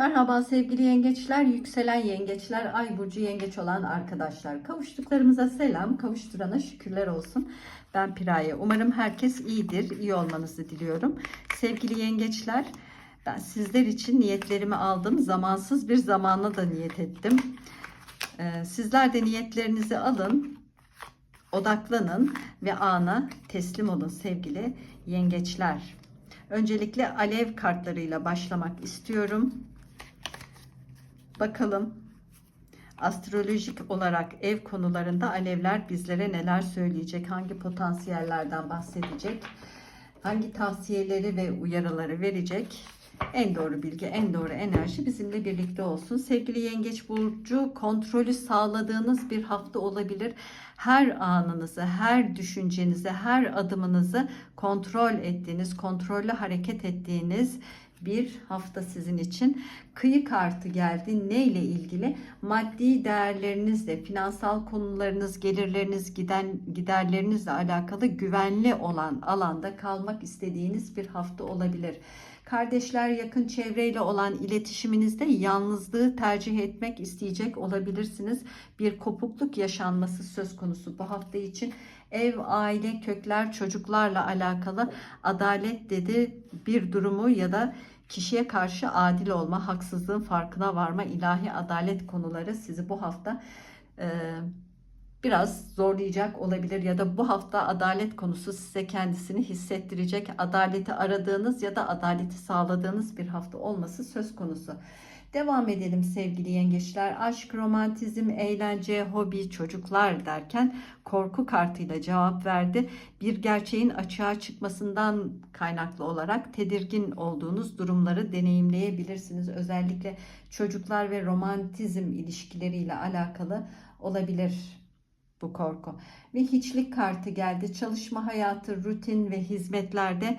Merhaba sevgili yengeçler, yükselen yengeçler, ay burcu yengeç olan arkadaşlar. Kavuştuklarımıza selam, kavuşturana şükürler olsun. Ben Piraye. Umarım herkes iyidir, iyi olmanızı diliyorum. Sevgili yengeçler, ben sizler için niyetlerimi aldım. Zamansız bir zamana da niyet ettim. Ee, sizler de niyetlerinizi alın, odaklanın ve ana teslim olun sevgili yengeçler. Öncelikle alev kartlarıyla başlamak istiyorum. Bakalım astrolojik olarak ev konularında alevler bizlere neler söyleyecek, hangi potansiyellerden bahsedecek, hangi tavsiyeleri ve uyarıları verecek. En doğru bilgi, en doğru enerji bizimle birlikte olsun. Sevgili Yengeç Burcu, kontrolü sağladığınız bir hafta olabilir. Her anınızı, her düşüncenizi, her adımınızı kontrol ettiğiniz, kontrollü hareket ettiğiniz bir hafta sizin için. Kıyı kartı geldi. Ne ile ilgili? Maddi değerlerinizle, finansal konularınız, gelirleriniz, giden giderlerinizle alakalı güvenli olan alanda kalmak istediğiniz bir hafta olabilir. Kardeşler yakın çevreyle olan iletişiminizde yalnızlığı tercih etmek isteyecek olabilirsiniz. Bir kopukluk yaşanması söz konusu bu hafta için. Ev, aile, kökler, çocuklarla alakalı adalet dedi bir durumu ya da kişiye karşı adil olma, haksızlığın farkına varma, ilahi adalet konuları sizi bu hafta e, biraz zorlayacak olabilir ya da bu hafta adalet konusu size kendisini hissettirecek, adaleti aradığınız ya da adaleti sağladığınız bir hafta olması söz konusu. Devam edelim sevgili yengeçler. Aşk, romantizm, eğlence, hobi, çocuklar derken korku kartıyla cevap verdi. Bir gerçeğin açığa çıkmasından kaynaklı olarak tedirgin olduğunuz durumları deneyimleyebilirsiniz. Özellikle çocuklar ve romantizm ilişkileriyle alakalı olabilir bu korku. Ve hiçlik kartı geldi. Çalışma hayatı, rutin ve hizmetlerde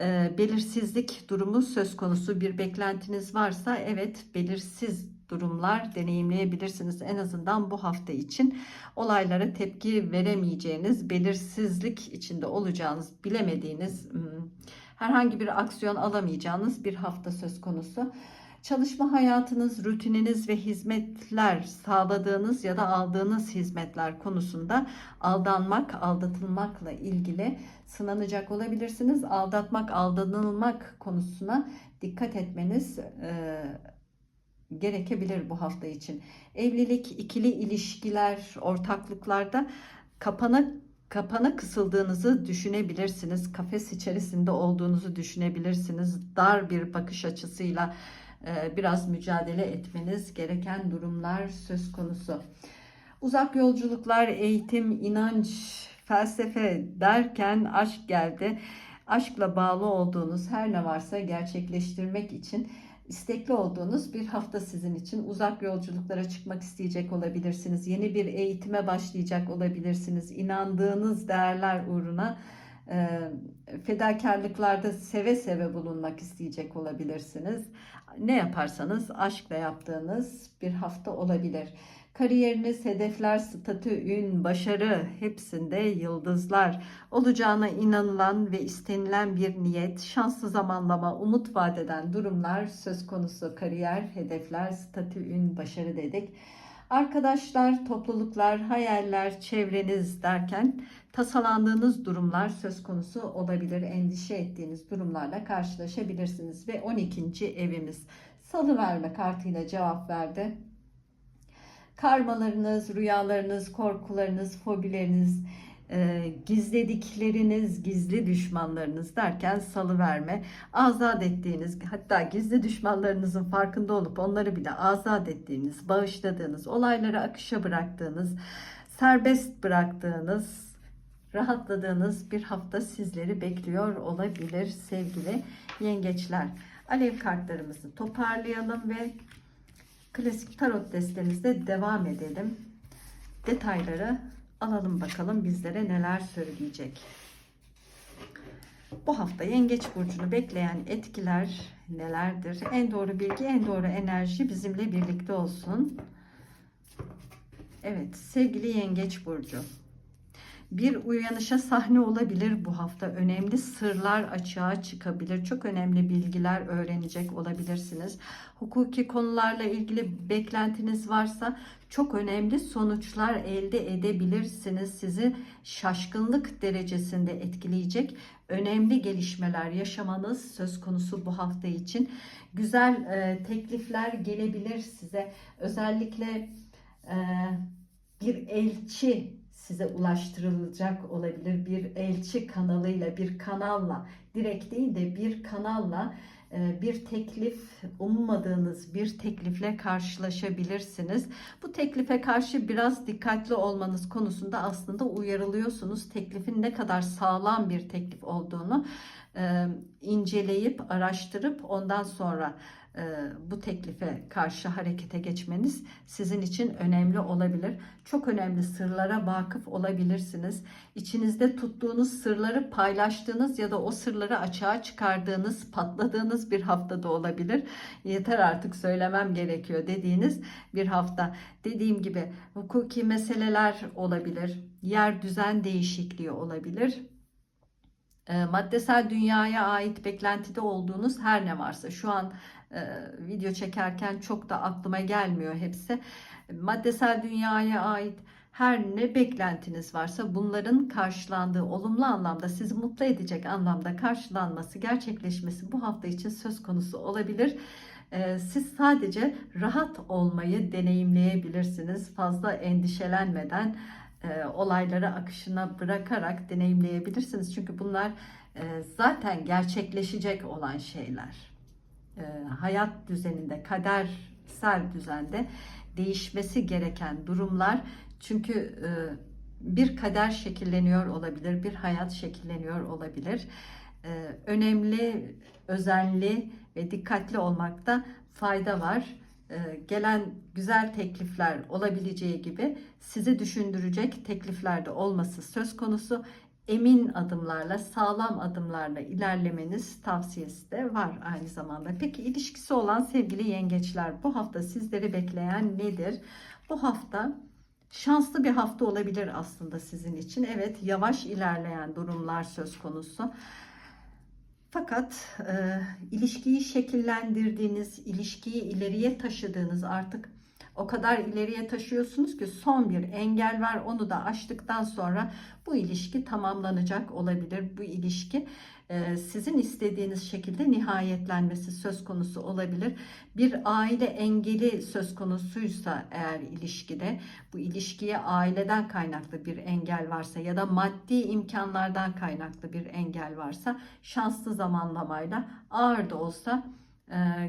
e, belirsizlik durumu söz konusu. Bir beklentiniz varsa evet belirsiz durumlar deneyimleyebilirsiniz. En azından bu hafta için olaylara tepki veremeyeceğiniz, belirsizlik içinde olacağınız, bilemediğiniz, hmm, herhangi bir aksiyon alamayacağınız bir hafta söz konusu. Çalışma hayatınız, rutininiz ve hizmetler sağladığınız ya da aldığınız hizmetler konusunda aldanmak, aldatılmakla ilgili sınanacak olabilirsiniz. Aldatmak, aldanılmak konusuna dikkat etmeniz e, gerekebilir bu hafta için. Evlilik, ikili ilişkiler, ortaklıklarda kapana kapana kısıldığınızı düşünebilirsiniz. Kafes içerisinde olduğunuzu düşünebilirsiniz. Dar bir bakış açısıyla biraz mücadele etmeniz gereken durumlar söz konusu. Uzak yolculuklar, eğitim, inanç, felsefe derken aşk geldi. Aşkla bağlı olduğunuz her ne varsa gerçekleştirmek için istekli olduğunuz bir hafta sizin için. Uzak yolculuklara çıkmak isteyecek olabilirsiniz. Yeni bir eğitime başlayacak olabilirsiniz. İnandığınız değerler uğruna e, fedakarlıklarda seve seve bulunmak isteyecek olabilirsiniz. Ne yaparsanız aşkla yaptığınız bir hafta olabilir. Kariyeriniz, hedefler, statü, ün, başarı hepsinde yıldızlar. Olacağına inanılan ve istenilen bir niyet, şanslı zamanlama, umut vadeden durumlar söz konusu. Kariyer, hedefler, statü, ün, başarı dedik. Arkadaşlar, topluluklar, hayaller, çevreniz derken tasalandığınız durumlar söz konusu olabilir. Endişe ettiğiniz durumlarla karşılaşabilirsiniz. Ve 12. evimiz salı verme kartıyla cevap verdi. Karmalarınız, rüyalarınız, korkularınız, fobileriniz, e, gizledikleriniz, gizli düşmanlarınız derken salı verme, azat ettiğiniz, hatta gizli düşmanlarınızın farkında olup onları bile azat ettiğiniz, bağışladığınız, olayları akışa bıraktığınız, serbest bıraktığınız, rahatladığınız bir hafta sizleri bekliyor olabilir sevgili yengeçler. Alev kartlarımızı toparlayalım ve klasik tarot destemizde devam edelim. Detayları alalım bakalım bizlere neler söyleyecek. Bu hafta Yengeç burcunu bekleyen etkiler nelerdir? En doğru bilgi, en doğru enerji bizimle birlikte olsun. Evet, sevgili Yengeç burcu. Bir uyanışa sahne olabilir bu hafta. Önemli sırlar açığa çıkabilir. Çok önemli bilgiler öğrenecek olabilirsiniz. Hukuki konularla ilgili beklentiniz varsa çok önemli sonuçlar elde edebilirsiniz. Sizi şaşkınlık derecesinde etkileyecek önemli gelişmeler yaşamanız söz konusu bu hafta için. Güzel e, teklifler gelebilir size. Özellikle e, bir elçi size ulaştırılacak olabilir. Bir elçi kanalıyla, bir kanalla, direkt değil de bir kanalla e, bir teklif, ummadığınız bir teklifle karşılaşabilirsiniz. Bu teklife karşı biraz dikkatli olmanız konusunda aslında uyarılıyorsunuz. Teklifin ne kadar sağlam bir teklif olduğunu e, inceleyip, araştırıp ondan sonra bu teklife karşı harekete geçmeniz sizin için önemli olabilir. Çok önemli sırlara vakıf olabilirsiniz. İçinizde tuttuğunuz sırları paylaştığınız ya da o sırları açığa çıkardığınız, patladığınız bir haftada olabilir. Yeter artık söylemem gerekiyor dediğiniz bir hafta. Dediğim gibi hukuki meseleler olabilir. Yer düzen değişikliği olabilir e, maddesel dünyaya ait beklentide olduğunuz her ne varsa şu an e, video çekerken çok da aklıma gelmiyor hepsi. Maddesel dünyaya ait her ne beklentiniz varsa bunların karşılandığı olumlu anlamda sizi mutlu edecek anlamda karşılanması, gerçekleşmesi bu hafta için söz konusu olabilir. E, siz sadece rahat olmayı deneyimleyebilirsiniz. Fazla endişelenmeden e, olayları akışına bırakarak deneyimleyebilirsiniz. Çünkü bunlar e, zaten gerçekleşecek olan şeyler. E, hayat düzeninde, kadersel düzende değişmesi gereken durumlar. Çünkü e, bir kader şekilleniyor olabilir, bir hayat şekilleniyor olabilir. E, önemli, özenli ve dikkatli olmakta fayda var gelen güzel teklifler olabileceği gibi sizi düşündürecek tekliflerde olması söz konusu. Emin adımlarla, sağlam adımlarla ilerlemeniz tavsiyesi de var aynı zamanda. Peki ilişkisi olan sevgili yengeçler bu hafta sizleri bekleyen nedir? Bu hafta şanslı bir hafta olabilir aslında sizin için. Evet yavaş ilerleyen durumlar söz konusu. Fakat e, ilişkiyi şekillendirdiğiniz, ilişkiyi ileriye taşıdığınız artık o kadar ileriye taşıyorsunuz ki son bir engel var. Onu da aştıktan sonra bu ilişki tamamlanacak olabilir. Bu ilişki e, sizin istediğiniz şekilde nihayetlenmesi söz konusu olabilir. Bir aile engeli söz konusuysa eğer ilişkide bu ilişkiye aileden kaynaklı bir engel varsa ya da maddi imkanlardan kaynaklı bir engel varsa şanslı zamanlamayla ağır da olsa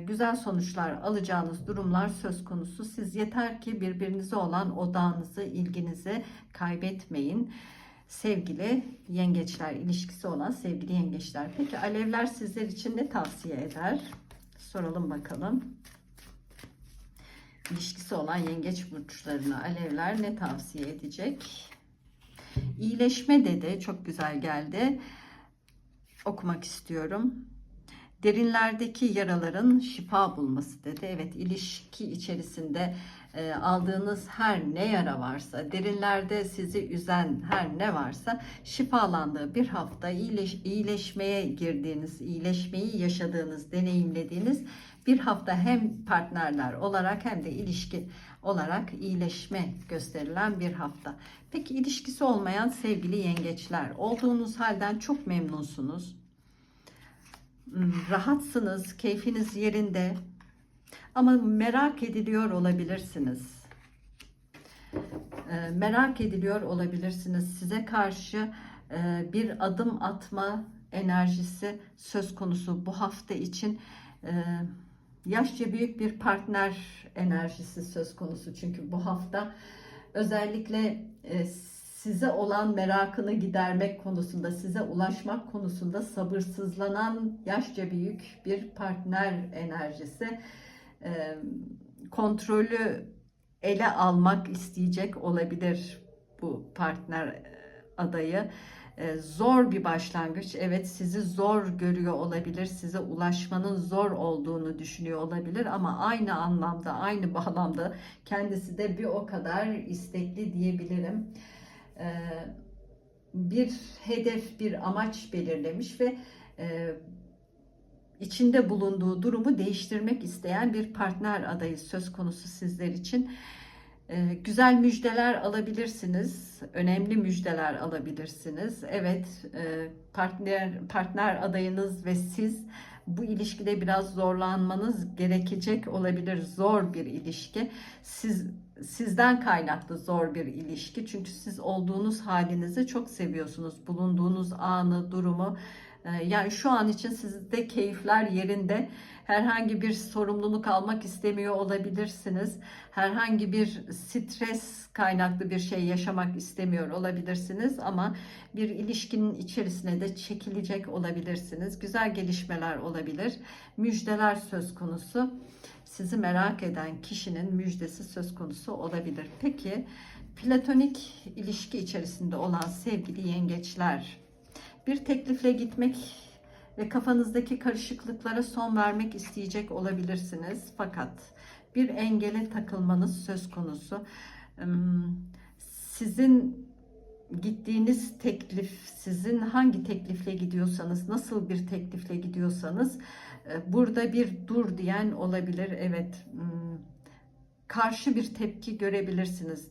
güzel sonuçlar alacağınız durumlar söz konusu. Siz yeter ki birbirinize olan odağınızı, ilginizi kaybetmeyin sevgili yengeçler ilişkisi olan sevgili yengeçler. Peki alevler sizler için ne tavsiye eder? Soralım bakalım. İlişkisi olan yengeç burçlarına alevler ne tavsiye edecek? İyileşme dedi. Çok güzel geldi. Okumak istiyorum. Derinlerdeki yaraların şifa bulması dedi. Evet ilişki içerisinde e, aldığınız her ne yara varsa, derinlerde sizi üzen her ne varsa şifalandığı bir hafta iyileş, iyileşmeye girdiğiniz, iyileşmeyi yaşadığınız, deneyimlediğiniz bir hafta hem partnerler olarak hem de ilişki olarak iyileşme gösterilen bir hafta. Peki ilişkisi olmayan sevgili yengeçler, olduğunuz halden çok memnunsunuz. Hmm, rahatsınız, keyfiniz yerinde, ama merak ediliyor olabilirsiniz. E, merak ediliyor olabilirsiniz. Size karşı e, bir adım atma enerjisi söz konusu bu hafta için. E, yaşça büyük bir partner enerjisi söz konusu. Çünkü bu hafta özellikle e, size olan merakını gidermek konusunda, size ulaşmak konusunda sabırsızlanan yaşça büyük bir partner enerjisi kontrolü ele almak isteyecek olabilir bu partner adayı. Zor bir başlangıç. Evet sizi zor görüyor olabilir. Size ulaşmanın zor olduğunu düşünüyor olabilir ama aynı anlamda, aynı bağlamda kendisi de bir o kadar istekli diyebilirim. Bir hedef, bir amaç belirlemiş ve e, içinde bulunduğu durumu değiştirmek isteyen bir partner adayı söz konusu sizler için. E, güzel müjdeler alabilirsiniz, önemli müjdeler alabilirsiniz. Evet, e, partner partner adayınız ve siz bu ilişkide biraz zorlanmanız gerekecek olabilir. Zor bir ilişki. Siz sizden kaynaklı zor bir ilişki. Çünkü siz olduğunuz halinizi çok seviyorsunuz. Bulunduğunuz anı, durumu. Ee, Yani şu an için sizde keyifler yerinde. Herhangi bir sorumluluk almak istemiyor olabilirsiniz. Herhangi bir stres kaynaklı bir şey yaşamak istemiyor olabilirsiniz ama bir ilişkinin içerisine de çekilecek olabilirsiniz. Güzel gelişmeler olabilir. Müjdeler söz konusu. Sizi merak eden kişinin müjdesi söz konusu olabilir. Peki platonik ilişki içerisinde olan sevgili yengeçler bir teklifle gitmek ve kafanızdaki karışıklıklara son vermek isteyecek olabilirsiniz. Fakat bir engele takılmanız söz konusu. Sizin gittiğiniz teklif, sizin hangi teklifle gidiyorsanız, nasıl bir teklifle gidiyorsanız e, burada bir dur diyen olabilir. Evet, karşı bir tepki görebilirsiniz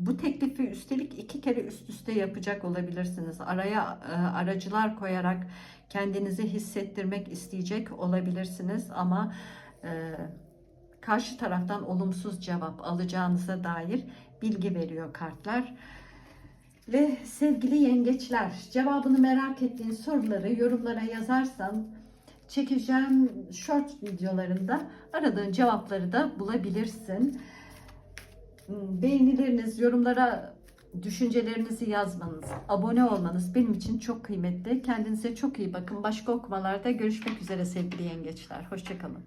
bu teklifi üstelik iki kere üst üste yapacak olabilirsiniz. Araya e, aracılar koyarak kendinizi hissettirmek isteyecek olabilirsiniz ama e, karşı taraftan olumsuz cevap alacağınıza dair bilgi veriyor kartlar. Ve sevgili yengeçler, cevabını merak ettiğin soruları yorumlara yazarsan çekeceğim short videolarında aradığın cevapları da bulabilirsin beğenileriniz, yorumlara düşüncelerinizi yazmanız, abone olmanız benim için çok kıymetli. Kendinize çok iyi bakın. Başka okumalarda görüşmek üzere sevgili yengeçler. Hoşçakalın.